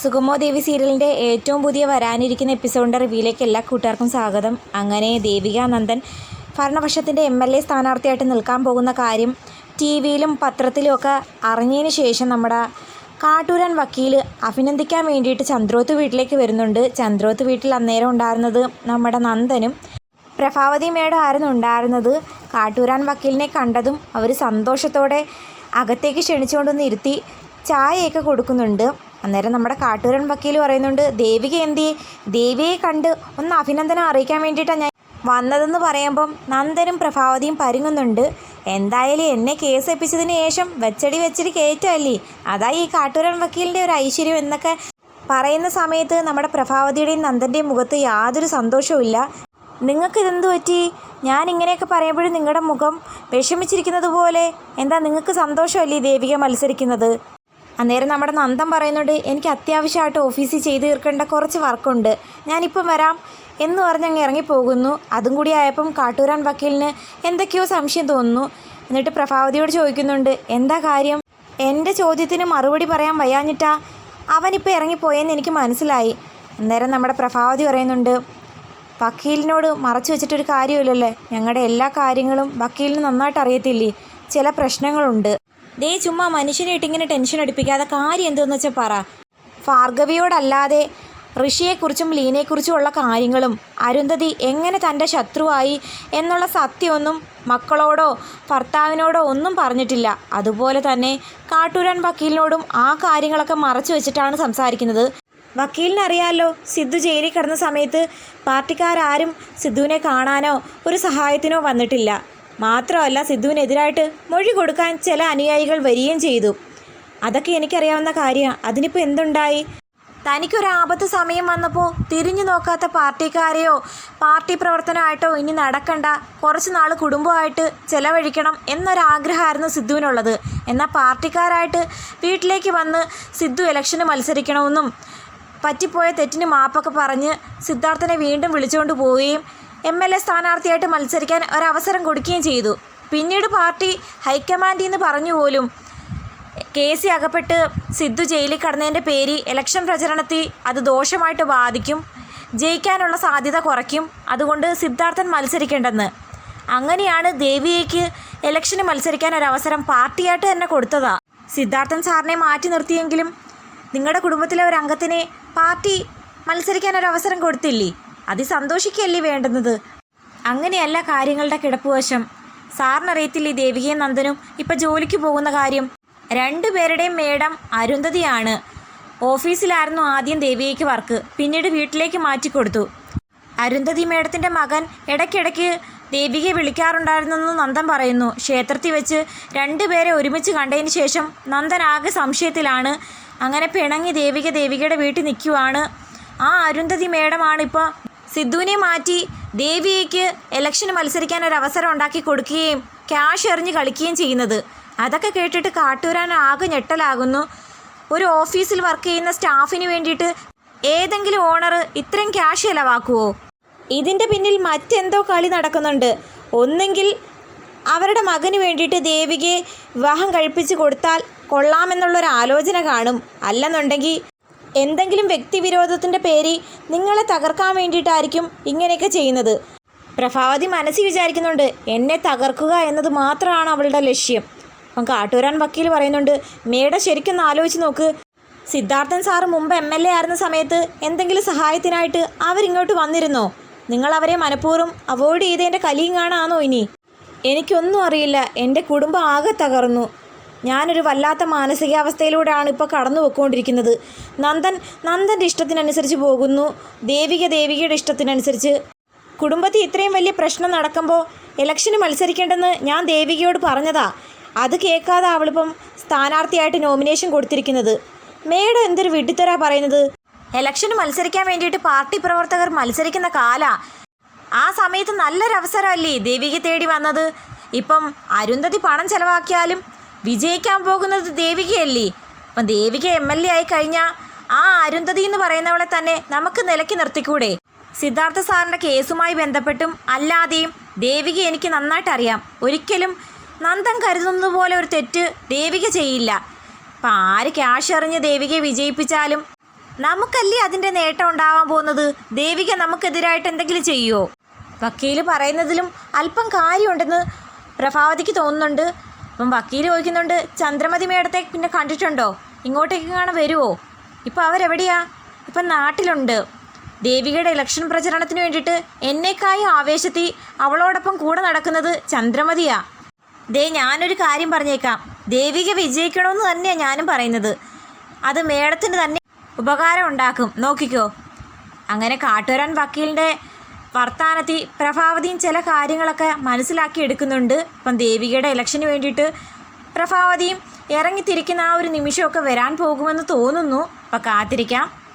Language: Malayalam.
സുഗമോ ദേവി സീരിയലിന്റെ ഏറ്റവും പുതിയ വരാനിരിക്കുന്ന എപ്പിസോഡിന്റെ റിവ്യൂയിലേക്ക് എല്ലാ കൂട്ടുകാർക്കും സ്വാഗതം. അങ്ങനെ ദേവിക നന്ദൻ ഭരണപക്ഷത്തിന്റെ എം എൽ എ സ്ഥാനാർത്ഥിയായിട്ട് നിൽക്കാൻ പോകുന്ന കാര്യം ടി വിയിലും പത്രത്തിലും ഒക്കെ അറിഞ്ഞതിന് ശേഷം നമ്മുടെ കാട്ടൂരൻ വക്കീൽ അഭിനന്ദിക്കാൻ വേണ്ടിയിട്ട് ചന്ദ്രോത്ത് വീട്ടിലേക്ക് വരുന്നുണ്ട്. ചന്ദ്രോത്ത് വീട്ടിൽ അന്നേരം ഉണ്ടായിരുന്നത് നമ്മുടെ നന്ദനും പ്രഭാവതി മേഡം ആയിരുന്നു ഉണ്ടായിരുന്നത്. കാട്ടൂരാൻ വക്കീലിനെ കണ്ടതും അവർ സന്തോഷത്തോടെ അകത്തേക്ക് ക്ഷണിച്ചുകൊണ്ടൊന്ന് ഇരുത്തി ചായയൊക്കെ കൊടുക്കുന്നുണ്ട്. അന്നേരം നമ്മുടെ കാട്ടൂരൻ വക്കീൽ പറയുന്നുണ്ട് ദേവിക എന്തിയെ? ദേവിയെ കണ്ട് ഒന്ന് അഭിനന്ദനം അറിയിക്കാൻ വേണ്ടിയിട്ടാണ് ഞാൻ വന്നതെന്ന് പറയുമ്പം നന്ദനും പ്രഭാവതിയും പരുങ്ങുന്നുണ്ട് എന്തായാലും എന്നെ കേസ് എപ്പിച്ചതിന് ശേഷം വെച്ചടി വെച്ചടി കയറ്റമല്ലേ? അതാ ഈ കാട്ടൂരൻ വക്കീലിന്റെ ഒരു ഐശ്വര്യം എന്നൊക്കെ പറയുന്ന സമയത്ത് നമ്മുടെ പ്രഭാവതിയുടെയും നന്ദന്റെയും മുഖത്ത് യാതൊരു സന്തോഷവും ഇല്ല. നിങ്ങൾക്ക് ഇതെന്ത് പറ്റി? ഞാൻ ഇങ്ങനെയൊക്കെ പറയുമ്പോഴും നിങ്ങളുടെ മുഖം വിഷമിച്ചിരിക്കുന്നത് പോലെ എന്താ നിങ്ങൾക്ക് സന്തോഷമല്ലേ ദേവിക മത്സരിക്കുന്നത്? അന്നേരം നമ്മുടെ നന്ദം പറയുന്നുണ്ട് എനിക്ക് അത്യാവശ്യമായിട്ട് ഓഫീസിൽ ചെയ്ത് തീർക്കേണ്ട കുറച്ച് വർക്കുണ്ട്. ഞാനിപ്പം വരാം. എന്ന് പറഞ്ഞ് അങ്ങ് ഇറങ്ങിപ്പോകുന്നു. അതും കൂടി ആയപ്പം കാട്ടൂരാൻ വക്കീലിന് എന്തൊക്കെയോ സംശയം തോന്നുന്നു. എന്നിട്ട് പ്രഭാവതിയോട് ചോദിക്കുന്നുണ്ട് എന്താ കാര്യം? എന്റെ ചോദ്യത്തിന് മറുപടി പറയാൻ വയ്യാഞ്ഞിട്ടാ? അവനിപ്പോൾ ഇറങ്ങിപ്പോയെന്ന് എനിക്ക് മനസ്സിലായി. അന്നേരം നമ്മുടെ പ്രഭാവതി പറയുന്നുണ്ട് വക്കീലിനോട് മറച്ചു വെച്ചിട്ടൊരു കാര്യമില്ലല്ലേ? ഞങ്ങളുടെ എല്ലാ കാര്യങ്ങളും വക്കീലിന് നന്നായിട്ട് അറിയത്തില്ലേ? ചില പ്രശ്നങ്ങളുണ്ട്. ദേ ചുമ്മാ മനുഷ്യനെ ഇട്ടിങ്ങനെ ടെൻഷൻ അടിപ്പിക്കാതെ കാര്യം എന്തെന്ന് വെച്ചാൽ പറ. ഭാർഗവിയോടല്ലാതെ ഋഷിയെക്കുറിച്ചും ലീനയെക്കുറിച്ചുമുള്ള കാര്യങ്ങളും അരുന്ധതി എങ്ങനെ തന്റെ ശത്രുവായി എന്നുള്ള സത്യമൊന്നും മക്കളോടോ ഭർത്താവിനോടോ ഒന്നും പറഞ്ഞിട്ടില്ല. അതുപോലെ തന്നെ കാട്ടൂരാൻ വക്കീലിനോടും ആ കാര്യങ്ങളൊക്കെ മറച്ചു വെച്ചിട്ടാണ് സംസാരിക്കുന്നത്. വക്കീലിനറിയാലോ സിദ്ധു ജയിലിൽ കിടന്ന സമയത്ത് പാർട്ടിക്കാരാരും സിദ്ധുവിനെ കാണാനോ ഒരു സഹായത്തിനോ വന്നിട്ടില്ല. മാത്രമല്ല സിദ്ധുവിനെതിരായിട്ട് മൊഴി കൊടുക്കാൻ ചില അനുയായികൾ വരികയും ചെയ്തു. അതൊക്കെ എനിക്കറിയാവുന്ന കാര്യമാണ് അതിനിപ്പോൾ എന്തുണ്ടായി? തനിക്കൊരാപത്ത് സമയം വന്നപ്പോൾ തിരിഞ്ഞു നോക്കാത്ത പാർട്ടിക്കാരെയോ പാർട്ടി പ്രവർത്തനമായിട്ടോ ഇനി നടക്കണ്ട. കുറച്ച് നാൾ കുടുംബമായിട്ട് ചെലവഴിക്കണം എന്നൊരാഗ്രഹമായിരുന്നു സിദ്ധുവിനുള്ളത്. എന്നാൽ പാർട്ടിക്കാരായിട്ട് വീട്ടിലേക്ക് വന്ന് സിദ്ധു ഇലക്ഷന് മത്സരിക്കണമെന്നും പറ്റിപ്പോയ തെറ്റിന് മാപ്പൊക്കെ പറഞ്ഞ് സിദ്ധാർത്ഥനെ വീണ്ടും വിളിച്ചുകൊണ്ട് പോവുകയും എം എൽ എ സ്ഥാനാർത്ഥിയായിട്ട് മത്സരിക്കാൻ ഒരവസരം കൊടുക്കുകയും ചെയ്തു. പിന്നീട് പാർട്ടി ഹൈക്കമാൻഡിൽ നിന്ന് പറഞ്ഞു പോലും കെ സി അകപ്പെട്ട് സിദ്ധു ജയിലിൽ കടന്നതിന്റെ പേര് ഇലക്ഷൻ പ്രചരണത്തിൽ അത് ദോഷമായിട്ട് ബാധിക്കും. ജയിക്കാനുള്ള സാധ്യത കുറയ്ക്കും. അതുകൊണ്ട് സിദ്ധാർത്ഥൻ മത്സരിക്കേണ്ടെന്ന്. അങ്ങനെയാണ് ദേവിയേക്ക് ഇലക്ഷന് മത്സരിക്കാൻ ഒരവസരം പാർട്ടിയായിട്ട് തന്നെ കൊടുത്തതാ. സിദ്ധാർത്ഥൻ സാറിനെ മാറ്റി നിർത്തിയെങ്കിലും നിങ്ങളുടെ കുടുംബത്തിലെ ഒരു അംഗത്തിനെ പാർട്ടി മത്സരിക്കാൻ ഒരു അവസരം കൊടുത്തില്ലേ? അതി സന്തോഷിക്കുകയല്ലേ വേണ്ടുന്നത്? അങ്ങനെയല്ല കാര്യങ്ങളുടെ കിടപ്പുവശം. സാറിനറിയത്തില്ലേ ദേവികയും നന്ദനും ഇപ്പം ജോലിക്ക് പോകുന്ന കാര്യം? രണ്ടുപേരുടെയും മേഡം അരുന്ധതിയാണ്. ഓഫീസിലായിരുന്നു ആദ്യം ദേവികയ്ക്ക് വർക്ക്. പിന്നീട് വീട്ടിലേക്ക് മാറ്റിക്കൊടുത്തു അരുന്ധതി മേഡത്തിന്റെ മകൻ ഇടയ്ക്കിടയ്ക്ക് ദേവികയെ വിളിക്കാറുണ്ടായിരുന്നെന്ന് നന്ദൻ പറയുന്നു. ക്ഷേത്രത്തിൽ വെച്ച് രണ്ടുപേരെ ഒരുമിച്ച് കണ്ടതിന് ശേഷം നന്ദൻ ആകെ സംശയത്തിലാണ്. അങ്ങനെ പിണങ്ങി ദേവിക ദേവികയുടെ വീട്ടിൽ നിൽക്കുവാണ്. ആ അരുന്ധതി മേഡമാണ് സിദ്ധുവിനെ മാറ്റി ദേവിയയ്ക്ക് ഇലക്ഷന് മത്സരിക്കാൻ ഒരു അവസരം ഉണ്ടാക്കി കൊടുക്കുകയും ക്യാഷ് എറിഞ്ഞ് കളിക്കുകയും ചെയ്യുന്നത്. അതൊക്കെ കേട്ടിട്ട് കാട്ടൂരാൻ ആകെ ഞെട്ടലാകുന്നു. ഒരു ഓഫീസിൽ വർക്ക് ചെയ്യുന്ന സ്റ്റാഫിന് വേണ്ടിയിട്ട് ഏതെങ്കിലും ഓണർ ഇത്രയും ക്യാഷ് ചിലവാക്കുമോ ഇതിന്റെ പിന്നിൽ മറ്റെന്തോ കളി നടക്കുന്നുണ്ട്. ഒന്നെങ്കിൽ അവരുടെ മകന് വേണ്ടിയിട്ട് ദേവികയെ വിവാഹം കഴിപ്പിച്ച് കൊടുത്താൽ കൊള്ളാമെന്നുള്ളൊരു ആലോചന കാണും. അല്ലെന്നുണ്ടെങ്കിൽ എന്തെങ്കിലും വ്യക്തിവിരോധത്തിന്റെ പേരിൽ നിങ്ങളെ തകർക്കാൻ വേണ്ടിയിട്ടായിരിക്കും ഇങ്ങനെയൊക്കെ ചെയ്യുന്നത്. പ്രഭാവതി മനസ്സിൽ വിചാരിക്കുന്നുണ്ട് എന്നെ തകർക്കുക എന്നത് മാത്രമാണ് അവളുടെ ലക്ഷ്യം. അപ്പം കാട്ടൂരാൻ വക്കീൽ പറയുന്നുണ്ട് മേഡം ശരിക്കൊന്ന് ആലോചിച്ച് നോക്ക്. സിദ്ധാർത്ഥൻ സാറ് മുമ്പ് എം എൽ എ ആയിരുന്ന സമയത്ത് എന്തെങ്കിലും സഹായത്തിനായിട്ട് അവരിങ്ങോട്ട് വന്നിരുന്നോ? നിങ്ങൾ അവരെ മനഃപൂർവം അവോയ്ഡ് ചെയ്തതിന്റെ കലിയും കാണാണോ ഇനി? എനിക്കൊന്നും അറിയില്ല. എന്റെ കുടുംബം ആകെ തകർന്നു. ഞാനൊരു വല്ലാത്ത മാനസികാവസ്ഥയിലൂടെയാണ് ഇപ്പോൾ കടന്നു പോയിക്കൊണ്ടിരിക്കുന്നത് നന്ദൻ നന്ദന്റെ ഇഷ്ടത്തിനനുസരിച്ച് പോകുന്നു. ദേവിക ദേവികയുടെ ഇഷ്ടത്തിനനുസരിച്ച്. കുടുംബത്തിൽ ഇത്രയും വലിയ പ്രശ്നം നടക്കുമ്പോൾ ഇലക്ഷന് മത്സരിക്കേണ്ടെന്ന് ഞാൻ ദേവികയോട് പറഞ്ഞതാ. അത് കേൾക്കാതെ അവളിപ്പം സ്ഥാനാർത്ഥിയായിട്ട് നോമിനേഷൻ കൊടുത്തിരിക്കുന്നത്. മേഡം എന്തൊരു വിഡിത്തരാ പറയുന്നത്. ഇലക്ഷന് മത്സരിക്കാൻ വേണ്ടിയിട്ട് പാർട്ടി പ്രവർത്തകർ മത്സരിക്കുന്ന കാല. ആ സമയത്ത് നല്ലൊരവസരമല്ലേ ദേവിക തേടി വന്നത്? ഇപ്പം അരുന്ധതി പണം ചെലവാക്കിയാലും വിജയിക്കാൻ പോകുന്നത് ദേവികയല്ലേ? അപ്പം ദേവിക എം എൽ എ ആയി കഴിഞ്ഞാൽ ആ അരുന്ധതി എന്ന് പറയുന്നവളെ തന്നെ നമുക്ക് നിലയ്ക്ക് നിർത്തിക്കൂടെ? സിദ്ധാർത്ഥ സാറിന്റെ കേസുമായി ബന്ധപ്പെട്ടും അല്ലാതെയും ദേവിക എനിക്ക് നന്നായിട്ട് അറിയാം. ഒരിക്കലും നന്ദൻ കരുതുന്നത് പോലെ ഒരു തെറ്റ് ദേവിക ചെയ്യില്ല. അപ്പം ആര് ക്യാഷ് എറിഞ്ഞ് ദേവികയെ വിജയിപ്പിച്ചാലും നമുക്കല്ലേ അതിന്റെ നേട്ടം ഉണ്ടാവാൻ പോകുന്നത്? ദേവിക നമുക്കെതിരായിട്ട് എന്തെങ്കിലും ചെയ്യുമോ വക്കീൽ പറയുന്നതിലും അല്പം കാര്യമുണ്ടെന്ന് പ്രഭാവതിക്ക് തോന്നുന്നുണ്ട്. അപ്പം വക്കീൽ ചോദിക്കുന്നുണ്ട് ചന്ദ്രമതി മേടത്തെ പിന്നെ കണ്ടിട്ടുണ്ടോ? ഇങ്ങോട്ടേക്ക് കാണാൻ വരുമോ ഇപ്പം അവരെവിടെയാ? ഇപ്പം നാട്ടിലുണ്ട്. ദേവികയുടെ ഇലക്ഷൻ പ്രചരണത്തിന് വേണ്ടിയിട്ട് എന്നേക്കായി ആവേശത്തിൽ അവളോടൊപ്പം കൂടെ നടക്കുന്നത് ചന്ദ്രമതിയാ. ദേ ഞാനൊരു കാര്യം പറഞ്ഞേക്കാം. ദേവിക വിജയിക്കണമെന്ന് തന്നെയാണ് ഞാനും പറയുന്നത്. അത് മേഡത്തിന് തന്നെ ഉപകാരം ഉണ്ടാക്കും. നോക്കിക്കോ. അങ്ങനെ കാട്ടുവരാൻ വക്കീലിന്റെ വർത്താനത്തിൽ പ്രഭാവതിയും ചില കാര്യങ്ങളൊക്കെ മനസ്സിലാക്കി എടുക്കുന്നുണ്ട്. ഇപ്പം ദേവികയുടെ ഇലക്ഷന് വേണ്ടിയിട്ട് പ്രഭാവതിയും ഇറങ്ങിത്തിരിക്കുന്ന ആ ഒരു നിമിഷമൊക്കെ വരാൻ പോകുമെന്ന് തോന്നുന്നു. അപ്പം കാത്തിരിക്കാം.